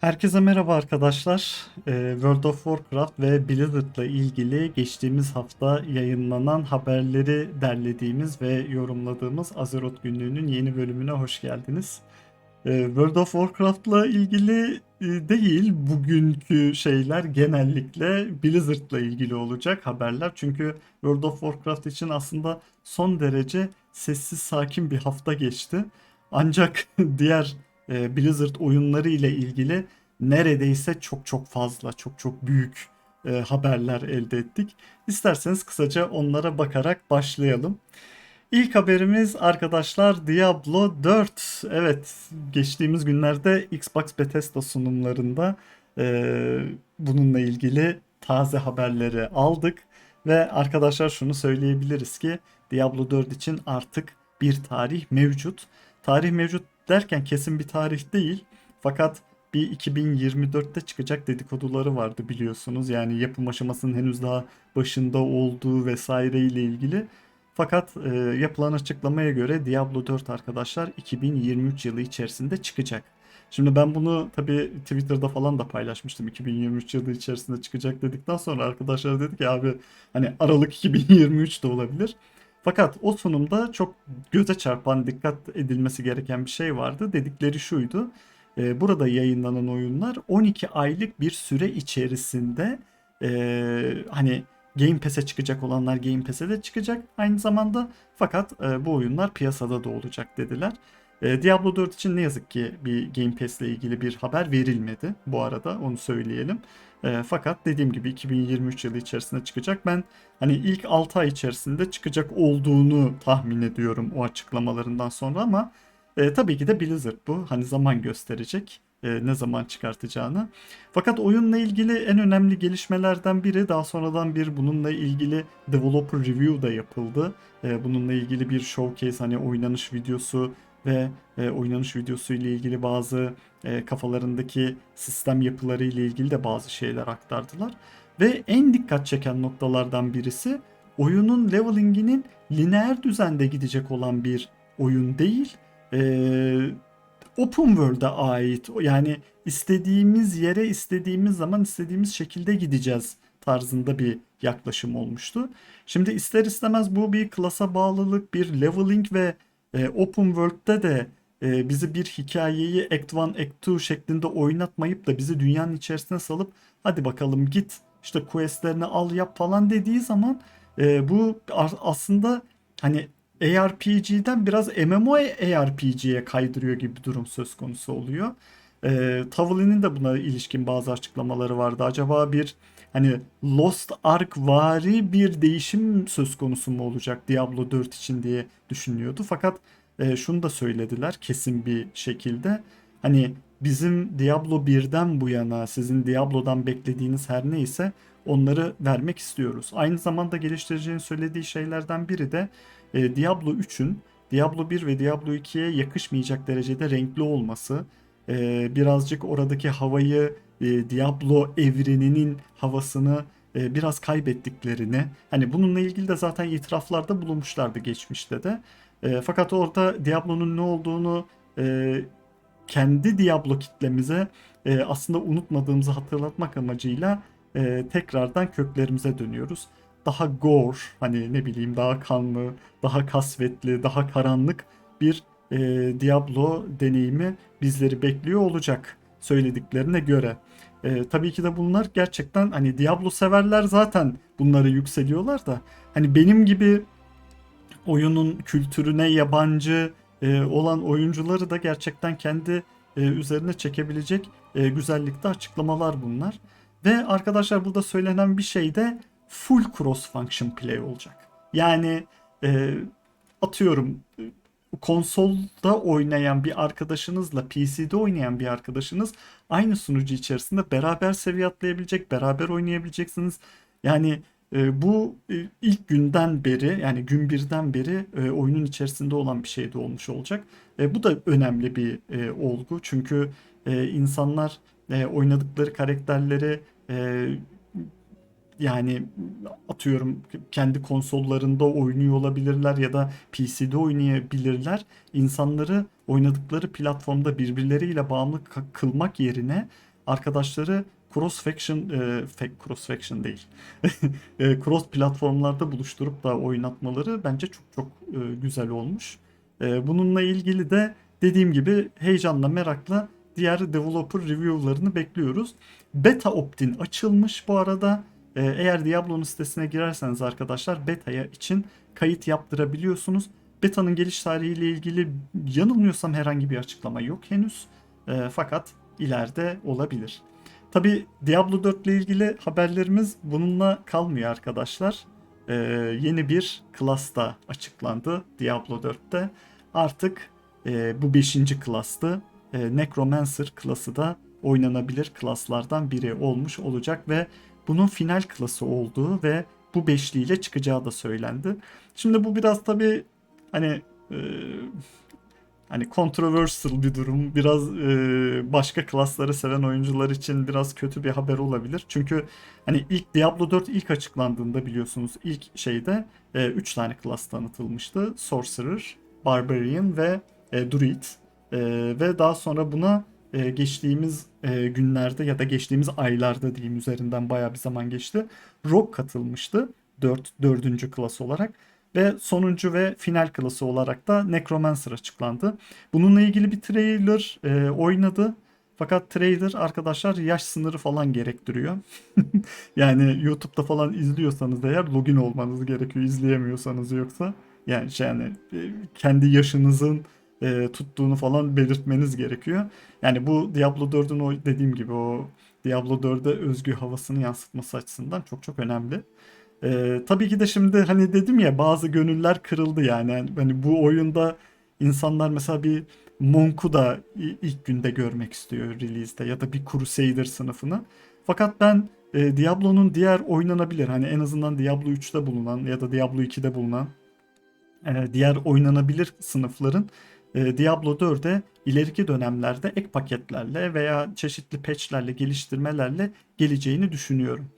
Herkese merhaba arkadaşlar. Ee, World of Warcraft ve Blizzard'la ilgili geçtiğimiz hafta yayınlanan haberleri derlediğimiz ve yorumladığımız Azeroth günlüğünün yeni bölümüne hoş geldiniz. Ee, World of Warcraft'la ilgili e, değil bugünkü şeyler genellikle Blizzard'la ilgili olacak haberler. Çünkü World of Warcraft için aslında son derece sessiz sakin bir hafta geçti. Ancak diğer e, Blizzard oyunları ile ilgili neredeyse çok çok fazla, çok çok büyük e, haberler elde ettik. İsterseniz kısaca onlara bakarak başlayalım. İlk haberimiz arkadaşlar Diablo 4. Evet, geçtiğimiz günlerde Xbox Bethesda sunumlarında e, bununla ilgili taze haberleri aldık ve arkadaşlar şunu söyleyebiliriz ki Diablo 4 için artık bir tarih mevcut. Tarih mevcut derken kesin bir tarih değil. Fakat bir 2024'te çıkacak dedikoduları vardı biliyorsunuz. Yani yapım aşamasının henüz daha başında olduğu vesaire ile ilgili. Fakat e, yapılan açıklamaya göre Diablo 4 arkadaşlar 2023 yılı içerisinde çıkacak. Şimdi ben bunu tabii Twitter'da falan da paylaşmıştım. 2023 yılı içerisinde çıkacak dedikten sonra arkadaşlar dedi ki abi hani Aralık 2023 de olabilir. Fakat o sunumda çok göze çarpan, dikkat edilmesi gereken bir şey vardı. Dedikleri şuydu. e, burada yayınlanan oyunlar 12 aylık bir süre içerisinde e, hani Game Pass'e çıkacak olanlar Game Pass'e de çıkacak aynı zamanda. Fakat e, bu oyunlar piyasada da olacak dediler. E, Diablo 4 için ne yazık ki bir Game Pass ile ilgili bir haber verilmedi bu arada onu söyleyelim. E, fakat dediğim gibi 2023 yılı içerisinde çıkacak. Ben hani ilk 6 ay içerisinde çıkacak olduğunu tahmin ediyorum o açıklamalarından sonra ama e, tabii ki de Blizzard bu. Hani zaman gösterecek e, ne zaman çıkartacağını. Fakat oyunla ilgili en önemli gelişmelerden biri daha sonradan bir bununla ilgili developer review da yapıldı. E, bununla ilgili bir showcase hani oynanış videosu ve e, oynanış videosu ile ilgili bazı e, kafalarındaki sistem yapıları ile ilgili de bazı şeyler aktardılar. Ve en dikkat çeken noktalardan birisi oyunun leveling'inin lineer düzende gidecek olan bir oyun değil. Ee, open world'a ait. Yani istediğimiz yere istediğimiz zaman istediğimiz şekilde gideceğiz tarzında bir yaklaşım olmuştu. Şimdi ister istemez bu bir klasa bağlılık, bir leveling ve e, open world'de de e, bizi bir hikayeyi Act 1, Act 2 şeklinde oynatmayıp da bizi dünyanın içerisine salıp hadi bakalım git işte questlerini al yap falan dediği zaman e, bu aslında hani ARPG'den biraz MMORPG'ye kaydırıyor gibi bir durum söz konusu oluyor. E, Tavoli'nin de buna ilişkin bazı açıklamaları vardı. Acaba bir hani Lost Ark vari bir değişim söz konusu mu olacak Diablo 4 için diye düşünüyordu. Fakat e, şunu da söylediler kesin bir şekilde. Hani bizim Diablo 1'den bu yana sizin Diablo'dan beklediğiniz her neyse onları vermek istiyoruz. Aynı zamanda geliştireceğini söylediği şeylerden biri de e, Diablo 3'ün Diablo 1 ve Diablo 2'ye yakışmayacak derecede renkli olması. E, birazcık oradaki havayı e, Diablo evreninin havasını e, biraz kaybettiklerini hani bununla ilgili de zaten itiraflarda bulunmuşlardı geçmişte de. E, fakat orada Diablo'nun ne olduğunu e, kendi Diablo kitlemize e, aslında unutmadığımızı hatırlatmak amacıyla e, tekrardan köklerimize dönüyoruz. Daha gore, hani ne bileyim daha kanlı, daha kasvetli, daha karanlık bir e, Diablo deneyimi bizleri bekliyor olacak söylediklerine göre. E, tabii ki de bunlar gerçekten hani Diablo severler zaten bunları yükseliyorlar da hani benim gibi oyunun kültürüne yabancı e, olan oyuncuları da gerçekten kendi e, üzerine çekebilecek e, güzellikte açıklamalar bunlar. Ve arkadaşlar burada söylenen bir şey de full cross function play olacak. Yani e, atıyorum konsolda oynayan bir arkadaşınızla PC'de oynayan bir arkadaşınız aynı sunucu içerisinde beraber seviye atlayabilecek, beraber oynayabileceksiniz. Yani e, bu e, ilk günden beri yani gün birden beri e, oyunun içerisinde olan bir şey de olmuş olacak. E, bu da önemli bir e, olgu çünkü e, insanlar e, oynadıkları karakterleri e, yani atıyorum kendi konsollarında oynuyor olabilirler ya da PC'de oynayabilirler. İnsanları oynadıkları platformda birbirleriyle bağımlı kılmak yerine arkadaşları cross faction e, fa- cross faction değil. e, cross platformlarda buluşturup da oynatmaları bence çok çok e, güzel olmuş. E, bununla ilgili de dediğim gibi heyecanla merakla diğer developer review'larını bekliyoruz. Beta opt-in açılmış bu arada. E, eğer Diablo'nun sitesine girerseniz arkadaşlar beta'ya için kayıt yaptırabiliyorsunuz. Beta'nın geliş tarihiyle ilgili yanılmıyorsam herhangi bir açıklama yok henüz. E, fakat ileride olabilir. Tabi Diablo 4 ile ilgili haberlerimiz bununla kalmıyor arkadaşlar. E, yeni bir klas da açıklandı Diablo 4'te. Artık e, bu 5. klastı. E, Necromancer klası da oynanabilir klaslardan biri olmuş olacak ve bunun final klası olduğu ve bu beşliyle çıkacağı da söylendi. Şimdi bu biraz tabi hani e, hani controversial bir durum. Biraz e, başka klasları seven oyuncular için biraz kötü bir haber olabilir. Çünkü hani ilk Diablo 4 ilk açıklandığında biliyorsunuz ilk şeyde 3 tane klas tanıtılmıştı. Sorcerer, Barbarian ve e, Druid. E, ve daha sonra buna e, geçtiğimiz e, günlerde ya da geçtiğimiz aylarda diyeyim üzerinden bayağı bir zaman geçti. Rogue katılmıştı 4 4. klas olarak ve sonuncu ve final klası olarak da Necromancer açıklandı. Bununla ilgili bir trailer e, oynadı. Fakat trailer arkadaşlar yaş sınırı falan gerektiriyor. yani YouTube'da falan izliyorsanız eğer login olmanız gerekiyor izleyemiyorsanız yoksa. Yani yani e, kendi yaşınızın e, tuttuğunu falan belirtmeniz gerekiyor. Yani bu Diablo 4'ün o dediğim gibi o Diablo 4'e özgü havasını yansıtması açısından çok çok önemli. Ee, tabii ki de şimdi hani dedim ya bazı gönüller kırıldı yani. Yani Hani bu oyunda insanlar mesela bir Monk'u da ilk günde görmek istiyor release'de ya da bir Crusader sınıfını. Fakat ben e, Diablo'nun diğer oynanabilir hani en azından Diablo 3'te bulunan ya da Diablo 2'de bulunan e, diğer oynanabilir sınıfların e, Diablo 4'e ileriki dönemlerde ek paketlerle veya çeşitli patchlerle, geliştirmelerle geleceğini düşünüyorum.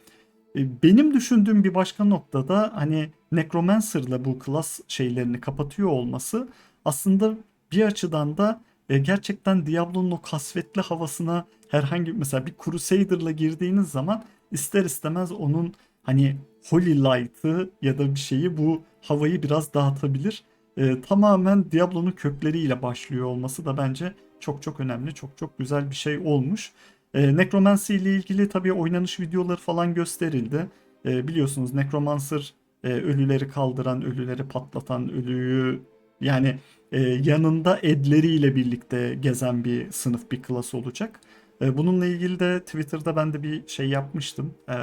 E, Benim düşündüğüm bir başka noktada hani Necromancer'la bu klas şeylerini kapatıyor olması aslında bir açıdan da e, gerçekten Diablo'nun o kasvetli havasına herhangi mesela bir Crusader'la girdiğiniz zaman ister istemez onun hani Holy Light'ı ya da bir şeyi bu havayı biraz dağıtabilir. E, tamamen Diablo'nun kökleriyle başlıyor olması da bence çok çok önemli, çok çok güzel bir şey olmuş. E, Necromancy ile ilgili tabii oynanış videoları falan gösterildi. E, biliyorsunuz Necromancer e, ölüleri kaldıran, ölüleri patlatan, ölüyü yani e, yanında edleriyle birlikte gezen bir sınıf, bir klas olacak. E, bununla ilgili de Twitter'da ben de bir şey yapmıştım. E,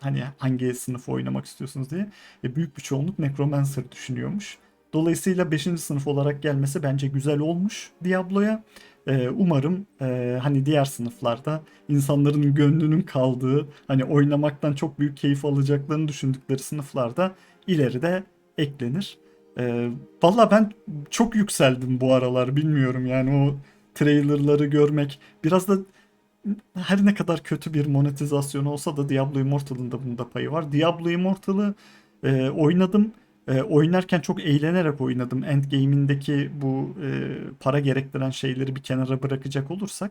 hani hangi sınıfı oynamak istiyorsunuz diye. E, büyük bir çoğunluk Necromancer düşünüyormuş. Dolayısıyla 5. sınıf olarak gelmesi bence güzel olmuş Diablo'ya. Ee, umarım e, hani diğer sınıflarda insanların gönlünün kaldığı hani oynamaktan çok büyük keyif alacaklarını düşündükleri sınıflarda ileride eklenir. Ee, Valla ben çok yükseldim bu aralar bilmiyorum yani o trailerları görmek biraz da her ne kadar kötü bir monetizasyon olsa da Diablo Immortal'ın da bunda payı var. Diablo Immortal'ı e, oynadım. E, oynarken çok eğlenerek oynadım. Endgame'indeki bu e, para gerektiren şeyleri bir kenara bırakacak olursak.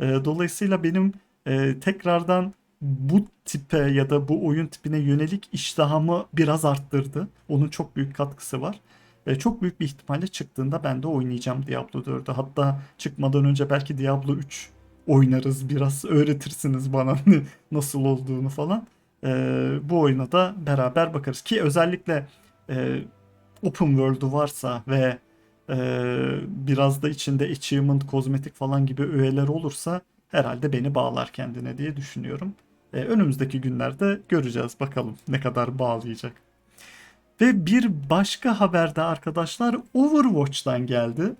E, dolayısıyla benim e, tekrardan bu tipe ya da bu oyun tipine yönelik iştahımı biraz arttırdı. Onun çok büyük katkısı var. E, çok büyük bir ihtimalle çıktığında ben de oynayacağım Diablo 4'ü. Hatta çıkmadan önce belki Diablo 3 oynarız. Biraz öğretirsiniz bana nasıl olduğunu falan. E, bu oyuna da beraber bakarız. Ki özellikle e, open world'u varsa ve e, biraz da içinde achievement, kozmetik falan gibi öğeler olursa herhalde beni bağlar kendine diye düşünüyorum. E, önümüzdeki günlerde göreceğiz bakalım ne kadar bağlayacak. Ve bir başka haberde arkadaşlar Overwatch'tan geldi.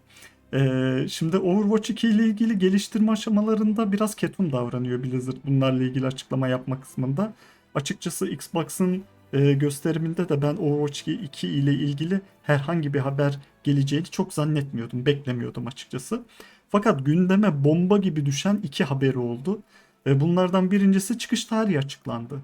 Ee, şimdi Overwatch 2 ile ilgili geliştirme aşamalarında biraz ketum davranıyor Blizzard bunlarla ilgili açıklama yapma kısmında. Açıkçası Xbox'ın e, gösteriminde de ben Overwatch 2 ile ilgili herhangi bir haber geleceğini çok zannetmiyordum, beklemiyordum açıkçası. Fakat gündeme bomba gibi düşen iki haberi oldu. Bunlardan birincisi çıkış tarihi açıklandı.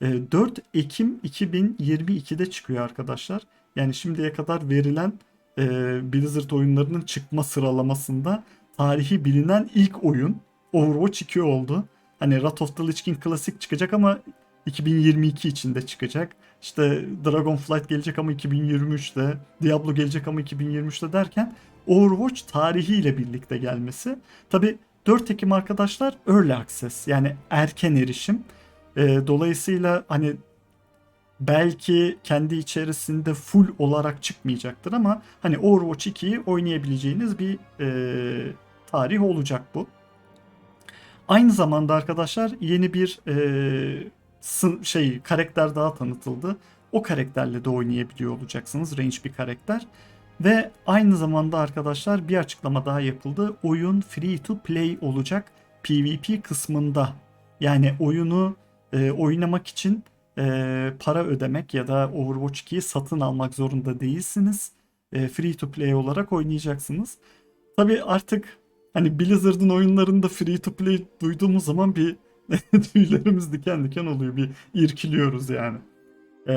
E, 4 Ekim 2022'de çıkıyor arkadaşlar. Yani şimdiye kadar verilen e, Blizzard oyunlarının çıkma sıralamasında tarihi bilinen ilk oyun Overwatch 2 oldu. Hani Wrath of the Lich King klasik çıkacak ama 2022 içinde çıkacak. İşte Dragonflight gelecek ama 2023'te, Diablo gelecek ama 2023'te derken Overwatch tarihiyle birlikte gelmesi. Tabi 4 Ekim arkadaşlar Early Access yani erken erişim. Ee, dolayısıyla hani belki kendi içerisinde full olarak çıkmayacaktır ama hani Overwatch 2'yi oynayabileceğiniz bir e, tarih olacak bu. Aynı zamanda arkadaşlar yeni bir e, şey karakter daha tanıtıldı. O karakterle de oynayabiliyor olacaksınız. Range bir karakter. Ve aynı zamanda arkadaşlar bir açıklama daha yapıldı. Oyun free to play olacak PvP kısmında. Yani oyunu e, oynamak için e, para ödemek ya da Overwatch 2'yi satın almak zorunda değilsiniz. E, free to play olarak oynayacaksınız. Tabi artık hani Blizzard'ın oyunlarında free to play duyduğumuz zaman bir tüylerimiz diken diken oluyor. Bir irkiliyoruz yani. Ee,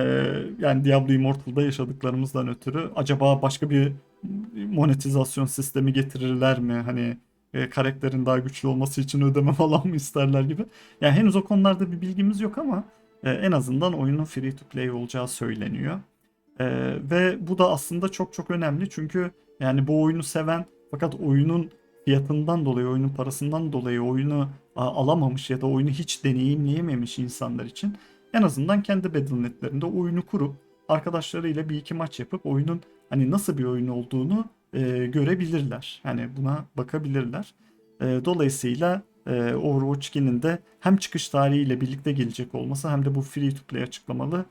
yani Diablo Immortal'da yaşadıklarımızdan ötürü acaba başka bir monetizasyon sistemi getirirler mi? Hani e, karakterin daha güçlü olması için ödeme falan mı isterler gibi. Yani henüz o konularda bir bilgimiz yok ama e, en azından oyunun free to play olacağı söyleniyor. E, ve bu da aslında çok çok önemli çünkü yani bu oyunu seven fakat oyunun fiyatından dolayı, oyunun parasından dolayı oyunu alamamış ya da oyunu hiç deneyimleyememiş insanlar için en azından kendi Battle.net'lerinde oyunu kurup arkadaşlarıyla bir iki maç yapıp oyunun hani nasıl bir oyun olduğunu e, görebilirler. Hani buna bakabilirler. E, dolayısıyla e, Overwatch 2'nin de hem çıkış tarihiyle birlikte gelecek olması hem de bu free to play açıklamaları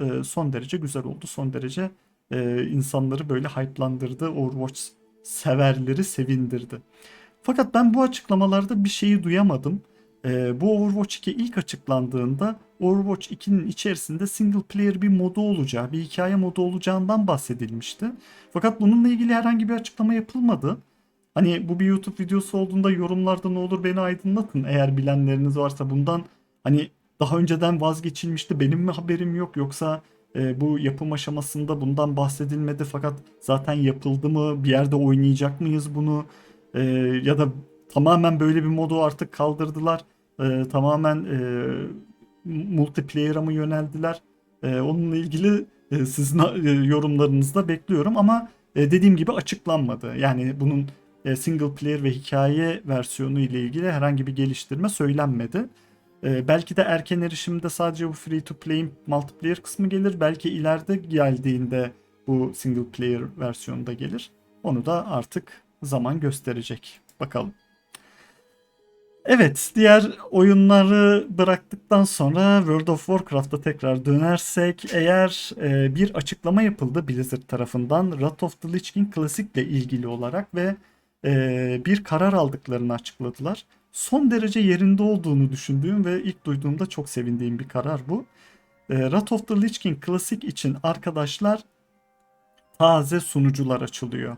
e, son derece güzel oldu. Son derece e, insanları böyle hype'landırdı. Overwatch severleri sevindirdi. Fakat ben bu açıklamalarda bir şeyi duyamadım. Ee, bu Overwatch 2 ilk açıklandığında Overwatch 2'nin içerisinde single player bir modu olacağı, bir hikaye modu olacağından bahsedilmişti. Fakat bununla ilgili herhangi bir açıklama yapılmadı. Hani bu bir YouTube videosu olduğunda yorumlarda ne olur beni aydınlatın eğer bilenleriniz varsa bundan hani daha önceden vazgeçilmişti benim mi haberim yok yoksa e, bu yapım aşamasında bundan bahsedilmedi fakat zaten yapıldı mı bir yerde oynayacak mıyız bunu E, ya da tamamen böyle bir modu artık kaldırdılar E, tamamen e, multiplayer'a mı yöneldiler E, onunla ilgili e, sizin e, yorumlarınızı da bekliyorum ama e, dediğim gibi açıklanmadı yani bunun e, single player ve hikaye versiyonu ile ilgili herhangi bir geliştirme söylenmedi. Ee, belki de erken erişimde sadece bu free to play multiplayer kısmı gelir. Belki ileride geldiğinde bu single player versiyonunda gelir. Onu da artık zaman gösterecek. Bakalım. Evet, diğer oyunları bıraktıktan sonra World of Warcraft'a tekrar dönersek eğer e, bir açıklama yapıldı Blizzard tarafından Wrath of the Lich King Classic ile ilgili olarak ve e, bir karar aldıklarını açıkladılar son derece yerinde olduğunu düşündüğüm ve ilk duyduğumda çok sevindiğim bir karar bu. E, Wrath of the Lich King Classic için arkadaşlar taze sunucular açılıyor.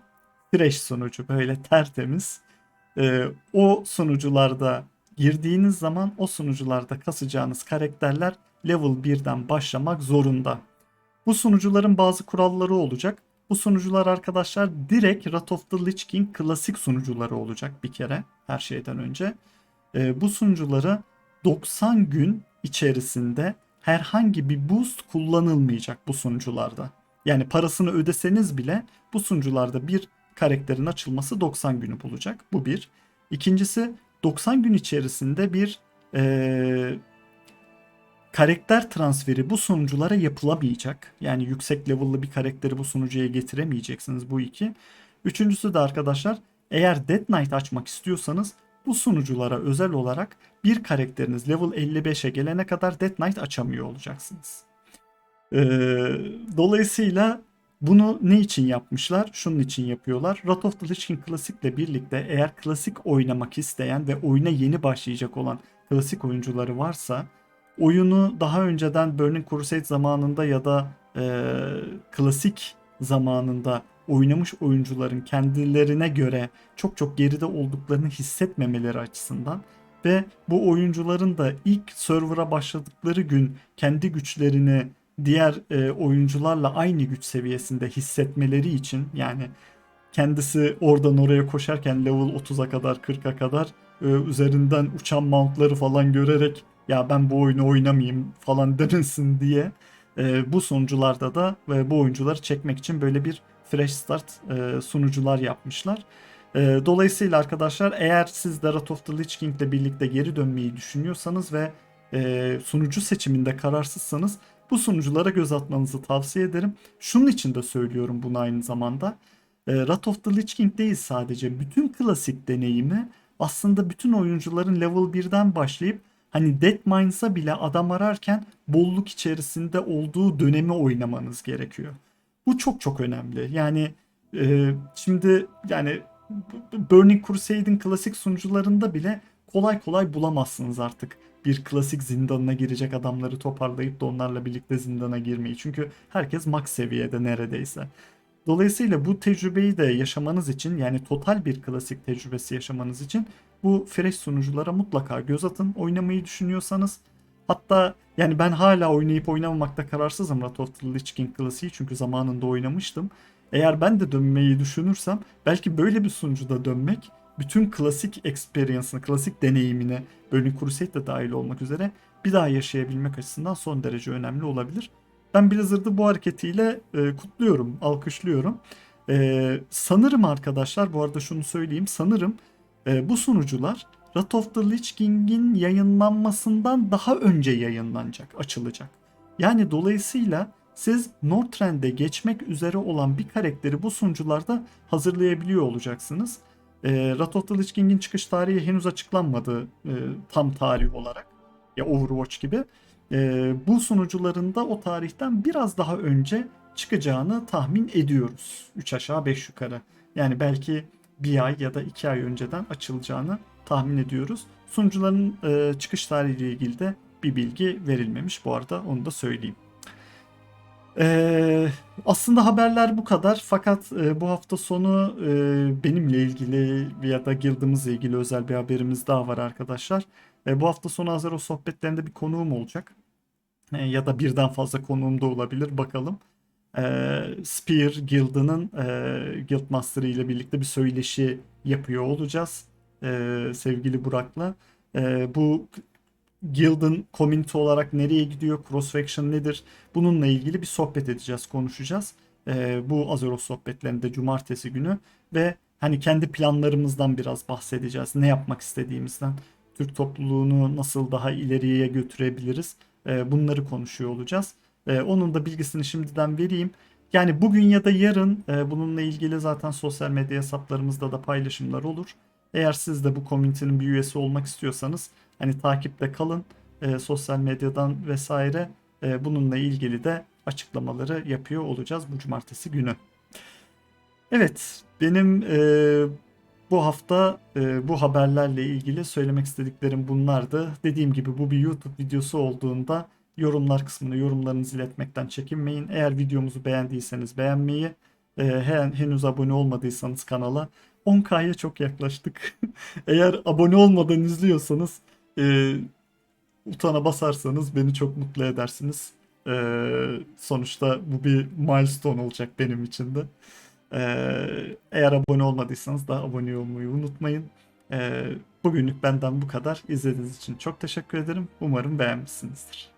Fresh sunucu böyle tertemiz. E, o sunucularda girdiğiniz zaman o sunucularda kasacağınız karakterler level 1'den başlamak zorunda. Bu sunucuların bazı kuralları olacak. Bu sunucular arkadaşlar direkt Wrath of the Lich King klasik sunucuları olacak bir kere her şeyden önce. E, bu sunuculara 90 gün içerisinde herhangi bir boost kullanılmayacak bu sunucularda. Yani parasını ödeseniz bile bu sunucularda bir karakterin açılması 90 günü bulacak. Bu bir. İkincisi 90 gün içerisinde bir e, karakter transferi bu sunuculara yapılamayacak. Yani yüksek level'lı bir karakteri bu sunucuya getiremeyeceksiniz bu iki. Üçüncüsü de arkadaşlar eğer Dead Knight açmak istiyorsanız bu sunuculara özel olarak bir karakteriniz level 55'e gelene kadar Dead Knight açamıyor olacaksınız. Ee, dolayısıyla bunu ne için yapmışlar? Şunun için yapıyorlar. Wrath of the Lich King Classic ile birlikte eğer klasik oynamak isteyen ve oyuna yeni başlayacak olan klasik oyuncuları varsa oyunu daha önceden Burning Crusade zamanında ya da e, klasik zamanında oynamış oyuncuların kendilerine göre çok çok geride olduklarını hissetmemeleri açısından ve bu oyuncuların da ilk server'a başladıkları gün kendi güçlerini diğer e, oyuncularla aynı güç seviyesinde hissetmeleri için yani kendisi oradan oraya koşarken level 30'a kadar 40'a kadar e, üzerinden uçan mountları falan görerek ya ben bu oyunu oynamayayım falan demesin diye e, bu sunucularda da ve bu oyuncuları çekmek için böyle bir fresh start e, sunucular yapmışlar. E, dolayısıyla arkadaşlar eğer siz de Wrath of the Lich King ile birlikte geri dönmeyi düşünüyorsanız ve e, sunucu seçiminde kararsızsanız bu sunuculara göz atmanızı tavsiye ederim. Şunun için de söylüyorum bunu aynı zamanda. E, Wrath of the Lich King değil sadece. Bütün klasik deneyimi aslında bütün oyuncuların level 1'den başlayıp hani Deadmines'a bile adam ararken bolluk içerisinde olduğu dönemi oynamanız gerekiyor. Bu çok çok önemli. Yani e, şimdi yani Burning Crusade'in klasik sunucularında bile kolay kolay bulamazsınız artık bir klasik zindanına girecek adamları toparlayıp da onlarla birlikte zindana girmeyi. Çünkü herkes max seviyede neredeyse. Dolayısıyla bu tecrübeyi de yaşamanız için yani total bir klasik tecrübesi yaşamanız için bu fresh sunuculara mutlaka göz atın. Oynamayı düşünüyorsanız hatta yani ben hala oynayıp oynamamakta kararsızım Wrath of the Lich King klasiği çünkü zamanında oynamıştım. Eğer ben de dönmeyi düşünürsem belki böyle bir sunucuda dönmek bütün klasik experience'ını, klasik deneyimini Burning Crusade de dahil olmak üzere bir daha yaşayabilmek açısından son derece önemli olabilir. Ben Blizzard'ı bu hareketiyle e, kutluyorum, alkışlıyorum. E, sanırım arkadaşlar, bu arada şunu söyleyeyim, sanırım e, bu sunucular Wrath of the Lich King'in yayınlanmasından daha önce yayınlanacak, açılacak. Yani dolayısıyla siz Northrend'e geçmek üzere olan bir karakteri bu sunucularda hazırlayabiliyor olacaksınız. E, Wrath of the Lich King'in çıkış tarihi henüz açıklanmadı e, tam tarih olarak. Ya Overwatch gibi. E, bu sunucularında o tarihten biraz daha önce çıkacağını tahmin ediyoruz. 3 aşağı 5 yukarı. Yani belki bir ay ya da iki ay önceden açılacağını tahmin ediyoruz. Sunucuların e, çıkış tarihiyle ilgili de bir bilgi verilmemiş bu arada onu da söyleyeyim. Ee, aslında haberler bu kadar fakat e, bu hafta sonu e, benimle ilgili ya da guildımızla ilgili özel bir haberimiz daha var arkadaşlar. E, bu hafta sonu Azeroth sohbetlerinde bir konuğum olacak. E, ya da birden fazla konuğum da olabilir bakalım. E, Spear Guild'ının e, Guild Master'ı ile birlikte bir söyleşi yapıyor olacağız. E, sevgili Burak'la. E, bu Guild'ın community olarak nereye gidiyor, cross faction nedir? Bununla ilgili bir sohbet edeceğiz, konuşacağız. Ee, bu Azeroth sohbetlerinde cumartesi günü ve hani kendi planlarımızdan biraz bahsedeceğiz. Ne yapmak istediğimizden, Türk topluluğunu nasıl daha ileriye götürebiliriz? Ee, bunları konuşuyor olacağız. Ee, onun da bilgisini şimdiden vereyim. Yani bugün ya da yarın e, bununla ilgili zaten sosyal medya hesaplarımızda da paylaşımlar olur. Eğer siz de bu komünitenin bir üyesi olmak istiyorsanız hani takipte kalın e, sosyal medyadan vesaire e, bununla ilgili de açıklamaları yapıyor olacağız bu cumartesi günü. Evet benim e, bu hafta e, bu haberlerle ilgili söylemek istediklerim bunlardı. Dediğim gibi bu bir YouTube videosu olduğunda yorumlar kısmına yorumlarınızı iletmekten çekinmeyin. Eğer videomuzu beğendiyseniz beğenmeyi, e, henüz abone olmadıysanız kanala 10K'ya çok yaklaştık. Eğer abone olmadan izliyorsanız e, utana basarsanız beni çok mutlu edersiniz. E, sonuçta bu bir milestone olacak benim için de. E, eğer abone olmadıysanız da abone olmayı unutmayın. E, bugünlük benden bu kadar. İzlediğiniz için çok teşekkür ederim. Umarım beğenmişsinizdir.